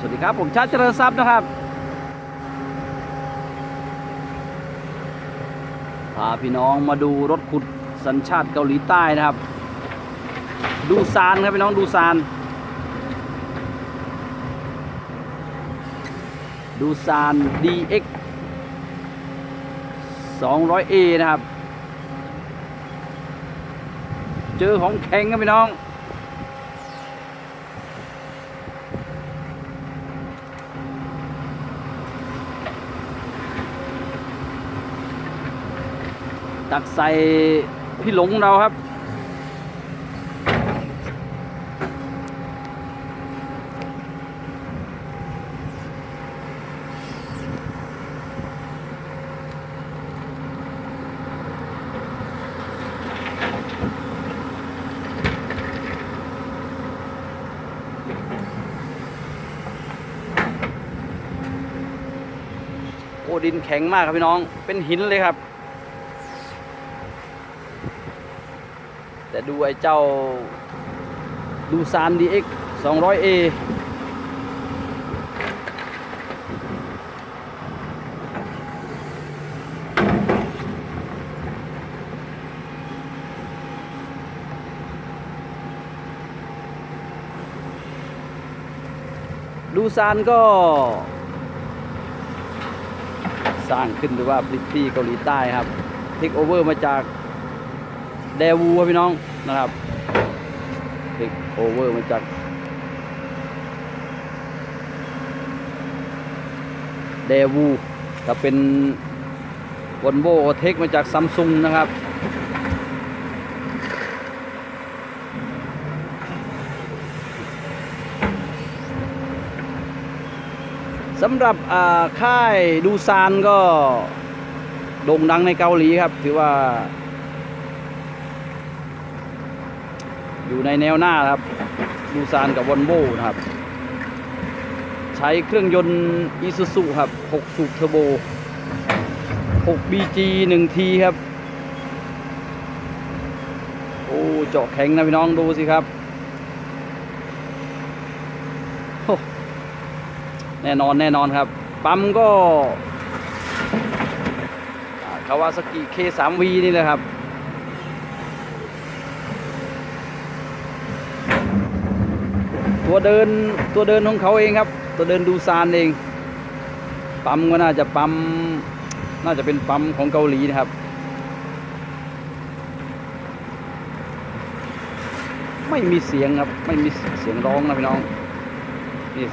สวัสดีครับ ผมชาติเจริญทรัพย์นะครับ พาพี่น้องมาดูรถขุดสัญชาติเกาหลีใต้นะครับ ดูซานครับพี่น้องดูซาน ดูซาน DX 200A นะครับ เจอของแข็งครับพี่น้อง ตักใส่พี่หลงเราครับ โอ้ดินแข็งมากครับพี่น้อง เป็นหินเลยครับ แต่ ดูไอ้เจ้าดูซาน DX 200A ดูซานก็ สร้างขึ้นหรือว่าผลิตที่เกาหลีใต้ครับเทคโอเวอร์มาจาก เดวูครับพี่น้องนะครับเทคโอเวอร์มาจากเดวูก็เป็นวอลโวเทคมาจากซัมซุงนะครับสำหรับอ่าค่ายดูซานก็โด่งดังในเกาหลีครับ ถือว่า อยู่ในแนวหน้าครับดูซานกับวอลโวนะครับ ใช้เครื่องยนต์อีซูซุครับ 6 สูบเทอร์โบ 6 BG 1 T ครับ โอ้เจาะแข็งนะพี่น้องดูสิครับโอ้แน่นอนแน่นอนครับ ปั๊มก็คาวาสกิ K3V นี่เลยครับ ตัวเดินตัวเดินของเขาเองครับ ตัวเดินดูซานเอง ปั๊มก็น่าจะปั๊มน่าจะเป็นปั๊มของเกาหลีนะครับ ไม่มีเสียงครับไม่มีเสียงร้องนะพี่น้องนี่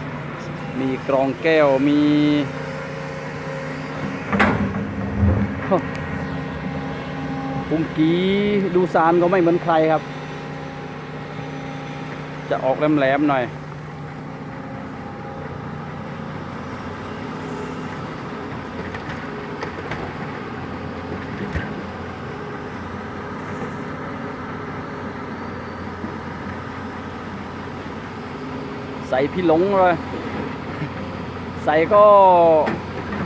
มีกรองแก้วมีโอ้ปุงกีดูซานก็ไม่เหมือนใครครับ จะออกแหลมๆหน่อย ใส่พี่หลงเลย ใส่ก็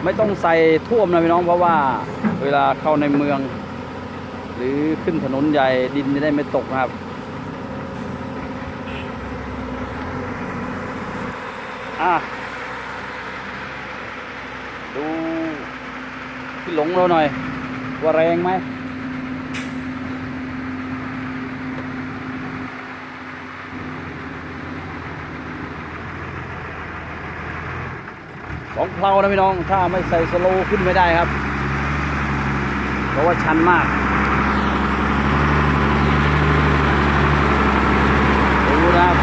ไม่ต้องใส่ท่วมนะพี่น้องเพราะว่าเวลาเข้าในเมือง หรือขึ้นถนนใหญ่ดินจะได้ไม่ตกนะครับ อะดูพี่หลงเราหน่อย ว่าแรงไหมสองเพลานะพี่น้อง ถ้าไม่ใส่สโลว์ขึ้นไม่ได้ครับ เพราะว่าชันมากดูนะครับ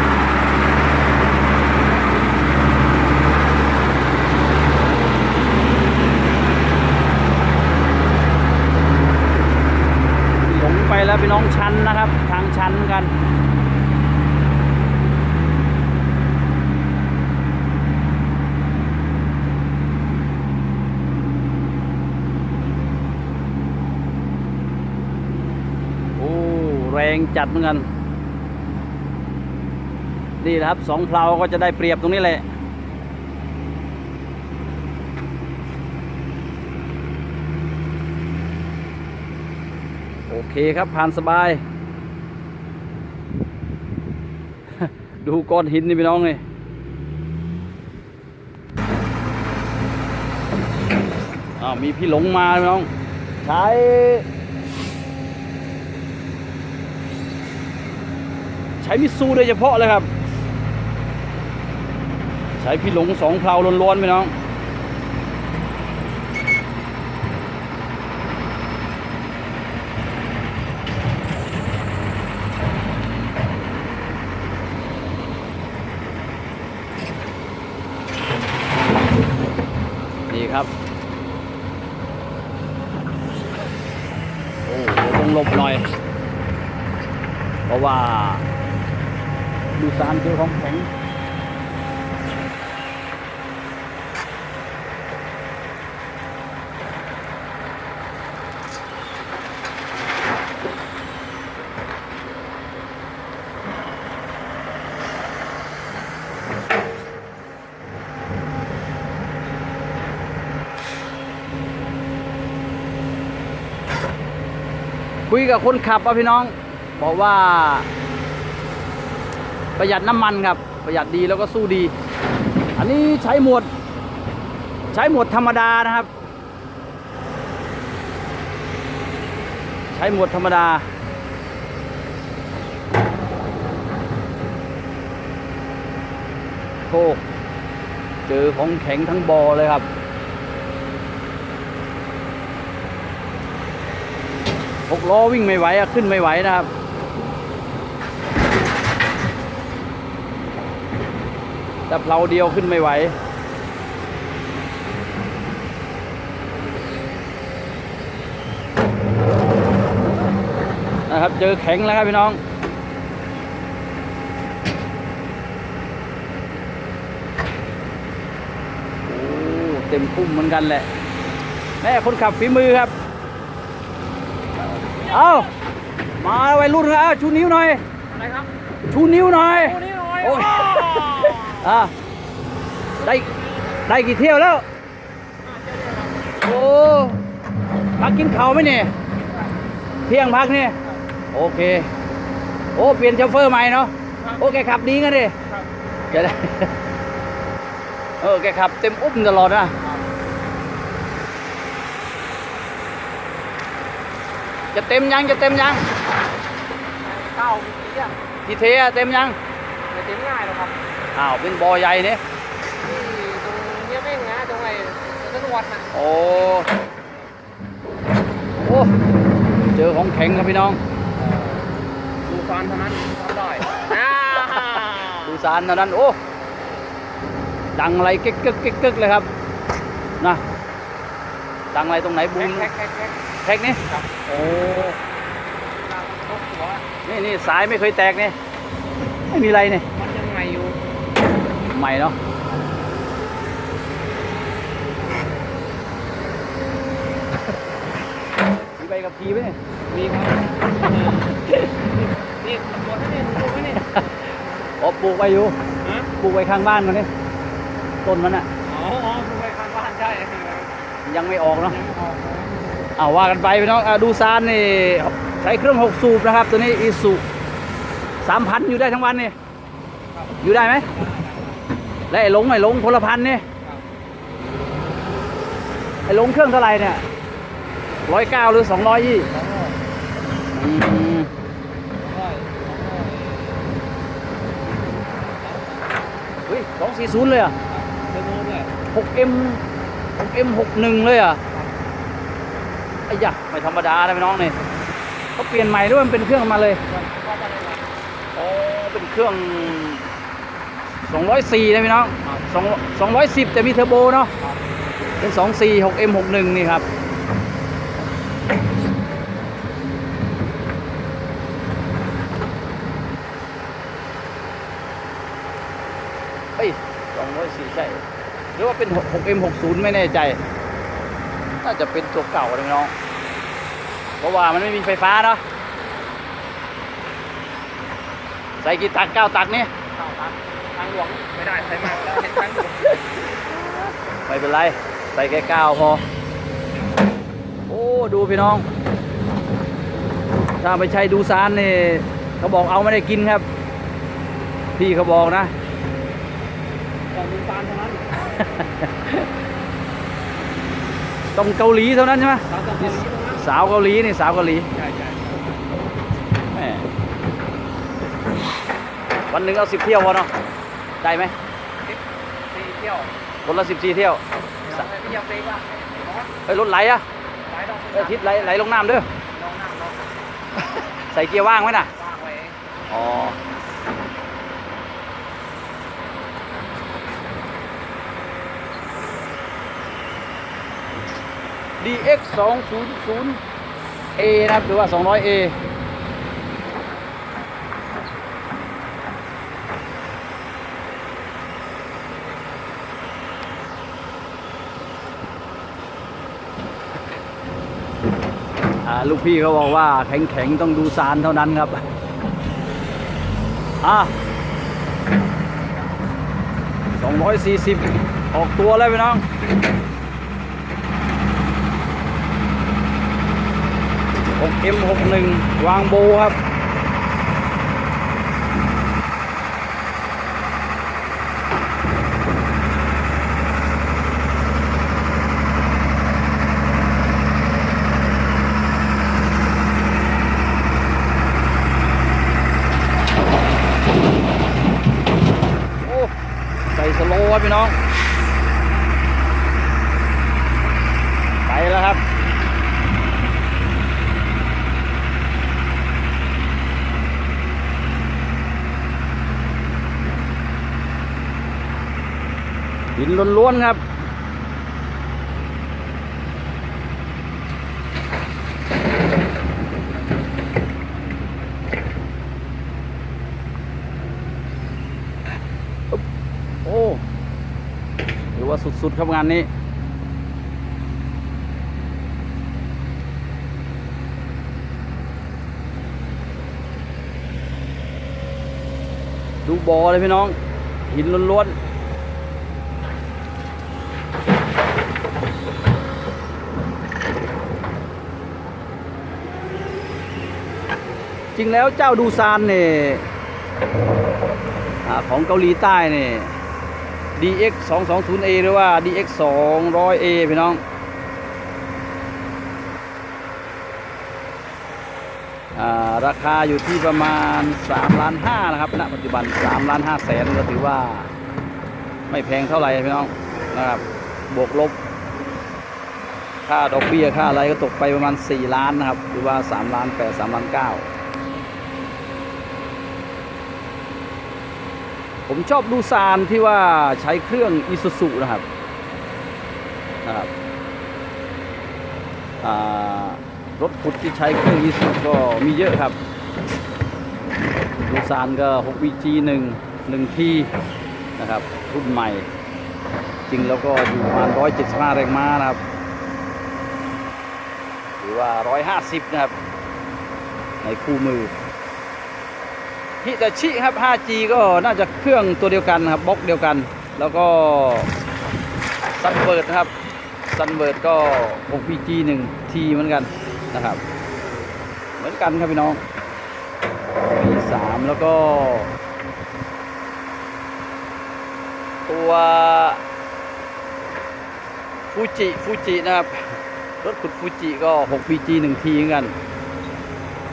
หลงไป แล้วพี่น้องชั้นนะครับ ทางชั้นกันโอ้แรงจัดเหมือนกันนี่นะครับสองเพลาก็จะได้เปรียบตรงนี้แหละ ครับผ่านสบาย ดูก้อนหินนี่พี่น้องเลยอ้ามีพี่หลงมาพี่น้อง ใช้ใช้มิซูโดยเฉพาะเลยครับ ใช้พี่หลงสองเพลาล้วนๆพี่น้อง ดูสารเจอของแข็งคุยกับคนขับอะพี่น้อง บอกว่า ประหยัดน้ำมันครับ ประหยัดดีแล้วก็สู้ดี อันนี้ใช้หมวด ใช้หมวดธรรมดานะครับ ใช้หมวดธรรมดาโอ้เจอของแข็งทั้งบอเลยครับหกล้อวิ่งไม่ไหวอะขึ้นไม่ไหวนะครับ แต่เพลาเดียวขึ้นไม่ไหวนะครับเจอแข็งแล้วครับพี่น้องโอ้เต็มพุ่มเหมือนกันแหละแม่คนขับฝีมือครับ เอามาวัยรุ่นครับชูนิ้วหน่อยอะไรครับ ชูนิ้วหน่อยโอ้นี่หน่อยโอ้ยอ้าวอะได้ได้กี่เที่ยวแล้ว โอ้พักกินข้าวไหมเนี่ยเที่ยงพักเนี่ยโอเค โอ้ เปลี่ยนโชเฟอร์ใหม่เนาะโอ้แกขับดีงั้นดิครับแกได้เออแกขับเต็มอุ้มตลอดนะจะเต็มยังจะเต็มยังเก้ามีกี่อย่างทีเทอะเต็มยังไม่เต็มง่ายหรอกครับ อ้าวเป็นบอใหญ่เนี่ยที่ตรงเนี้ยแม่งนะตรงไอ้ตรงวัดน่ะโอ้โอ้เจอของแข็งครับพี่น้องดูซานเท่านั้นทำได้อ่าดูสารเท่านั้นโอ้ดังอะไรเก๊กกึกเก๊กกึกเลยครับนะดังอะไรตรงไหนบูแท็กมแท็กแท็กแท็กแท็กนี่ครับโอ้ตกหัวนี่นี่สายไม่เคยแตกนี่ไม่มีอะไรนี่มันยังไงอยู่ ใหม่เนาะมีใบกับพีไหมเนี่ยมีครับนี่ตำรวจนี่ตำรวจนี่อ๋อปลูกไว้อยู่ฮะปลูกไว้ข้างบ้านมันนี่ต้นมันอะอ๋ออ๋อดูไปข้างบ้านใช่ยังยังไม่ออกเนาะไม่ออกเลยเอาว่ากันไปพี่น้องอะดูซานนี่ใช้เครื่องหกสูบนะครับ ตัวนี้อีสุสามพันอยู่ได้ทั้งวันนี่อยู่ได้ไหม และไอ้หลงไอ้หลงพลพันนี่ครับไอ้หลงเครื่องเท่าไหร่เนี่ยร้อยเก้าหรือสองร้อยยี่สองร้อยอืมร้อยสองร้อยเฮ้ยสองสี่ศูนย์เลยอะเทอร์โบด้วยหกเอ็มหกเอ็มหกหนึ่งเลยอะไอ้ยะไม่ธรรมดานะพี่น้องนี่เขาเปลี่ยนใหม่ด้วยมันเป็นเครื่องมาเลยก็มาได้ไหมอ๋อเป็นเครื่อง 204นะพี่น้อง2 210 แต่มีเทอร์โบเนาะเป็น 24 6M 61 นี่ครับเอ้ย204 ใช่ หรือว่าเป็น 6M 60 ไม่แน่ใจ น่าจะเป็นตัวเก่าเลยพี่น้อง เพราะว่ามันไม่มีไฟฟ้าเนาะใส่กี่ตักเก้าตักนี่เข้า ทางทางหลวงไม่ได้ใช้มากแล้วเห็นทางหลวงไม่เป็นไรใส่แค่เก้าพอ โอ้ดูพี่น้อง ถ้าไม่ใช่ดูซานนี่เขาบอกเอาไม่ได้กินครับ พี่เขาบอกนะของดูตานเท่านั้นต้องเกาหลีเท่านั้นใช่ไหมสาวต้องเกาหลีตรงนั้นสาวเกาหลีนี่สาวเกาหลีใช่ใช่แหมวันหนึ่งเอาสิบเที่ยวพอเนาะ ได้ไหมสี่เที่ยวคนละสิบสี่เที่ยวสามไม่ยังเต็มอะร้อนเอ้ยรถไหลอะหลายดอกเอ้ยทิศไหลไหลลงน้ำเด้อลองนั่งลองใส่เกียร์ว่างไว้น่ะวางไว้อ๋อ DX 200 A นะครับหรือว่า200 A อ่า ลูกพี่เขาบอกว่าแข็งๆต้องดูซานเท่านั้นครับ อะ240ออกตัวแล้วพี่น้องหกเอ็มหกหนึ่งวางโบครับ โอ้ ใส่สโลว์ ครับพี่น้อง ไปแล้วครับ หินล้วนๆครับ โอ้หรือว่าสุดๆครับงานนี้ ดูบอเลยพี่น้อง หินล้วนๆจริงแล้วเจ้าดูซานเนี่ยอของเกาหลีใต้เนี่ย DX 220A หรือว่า DX 200A พี่น้องอาราคาอยู่ที่ประมาณ3ล้าน5นะครับณปัจจุบัน3ล้าน5แสนก็ถือว่าไม่แพงเท่าไหร่พี่น้องนะครับบวกลบ ค่าดอกเบี้ยค่าอะไรก็ตกไปประมาณ 4 ล้านนะครับ หรือว่า 3 ล้าน8 3ล้าน9 ผมชอบดูซานที่ว่าใช้เครื่องอิซูซุนะครับนะครับรถขุดที่ใช้เครื่องอิซูก็มีเยอะครับดูซานก็ 6VG 1 1ทีนะครับ รุ่นใหม่ จริงแล้วก็อยู่ประมาณ 175 แรงม้านะครับ หรือว่า 150 นะครับ ในคู่มือ ฮิตาชิครับ 5G ก็น่าจะเครื่องตัวเดียวกันครับบล็อกเดียวกัน แล้วก็ซันเบิร์ดนะครับซันเบิร์ดก็ 6PG 1 T เหมือนกันนะครับ เหมือนกันครับพี่น้องมี3แล้วก็ ตัวฟูจิฟูจินะครับ รถขุดฟูจิก็ 6PG 1 T เหมือนกัน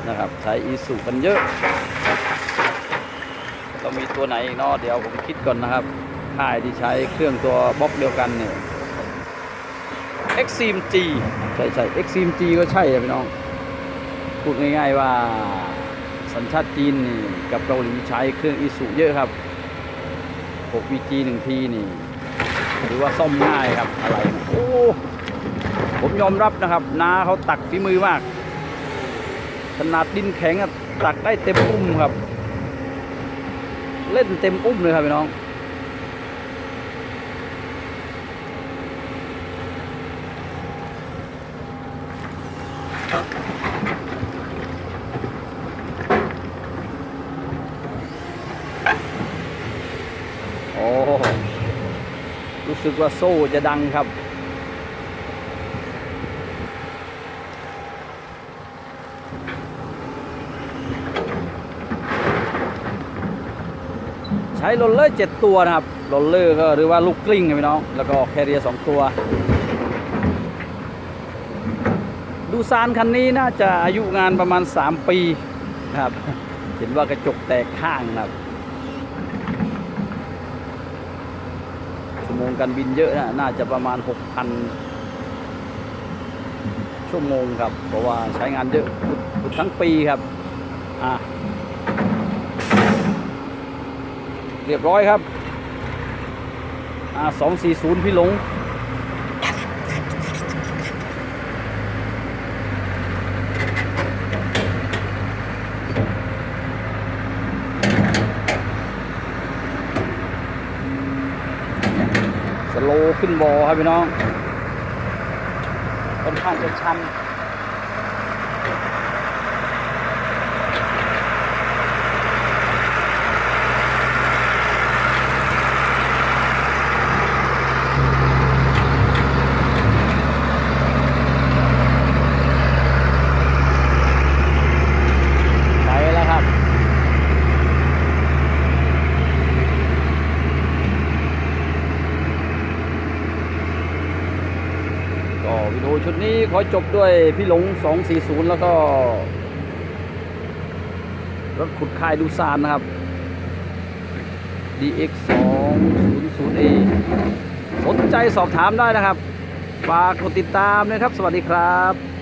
นะครับใช้อีสุกันเยอะ ก็มีตัวไหนอีกเนาะเดี๋ยวผมคิดก่อนนะครับ ค่ายที่ใช้เครื่องตัวบล็อกเดียวกันเนี่ย Extreme G ใช่ใช่ Extreme G ก็ใช่อะพี่น้อง พูดง่ายๆว่าสัญชาติจีนนี่กับเกาหลีใช้เครื่องอิสุเยอะครับ 6VG 1ทีนี่หรือว่าซ่อมง่ายครับอะไรโอ้ผมยอมรับนะครับน้าเขาตักฝีมือมาก ขนาดดินแข็งตักได้เต็มอุ้มครับ เล่นเต็มอุ้มเลยครับพี่น้องโอ้รู้สึกว่าโซ่จะดังครับ ช้โรลเลอร์เจ็ดตัวนะครับโรลเลอร์ก็หรือว่าลูกกลิ้งครับพี่น้อง แล้วก็แคเรียสองตัว ดูซานคันนี้น่าจะอายุงานประมาณ 3 ปีนะครับ เห็นว่ากระจกแตกข้างนะครับชั่วโมงการบินเยอะนะน่าจะประมาณ 6,000 ชั่วโมงครับ เพราะว่าใช้งานเยอะทั้งปีครับ อะ เรียบร้อยครับอ่า240พี่หลงสโลขึ้นบอครับพี่น้องค่อนข้างจะชัน ไปแล้วครับ ก็วิดีโอชุดนี้ข อจบด้วยพี่หลง 240 แล้วก็ รถขุดคายดูซานนะครับ DX 200A สนใจสอบถามได้นะครับ ฝากกดติดตามนะครับ สวัสดีครับ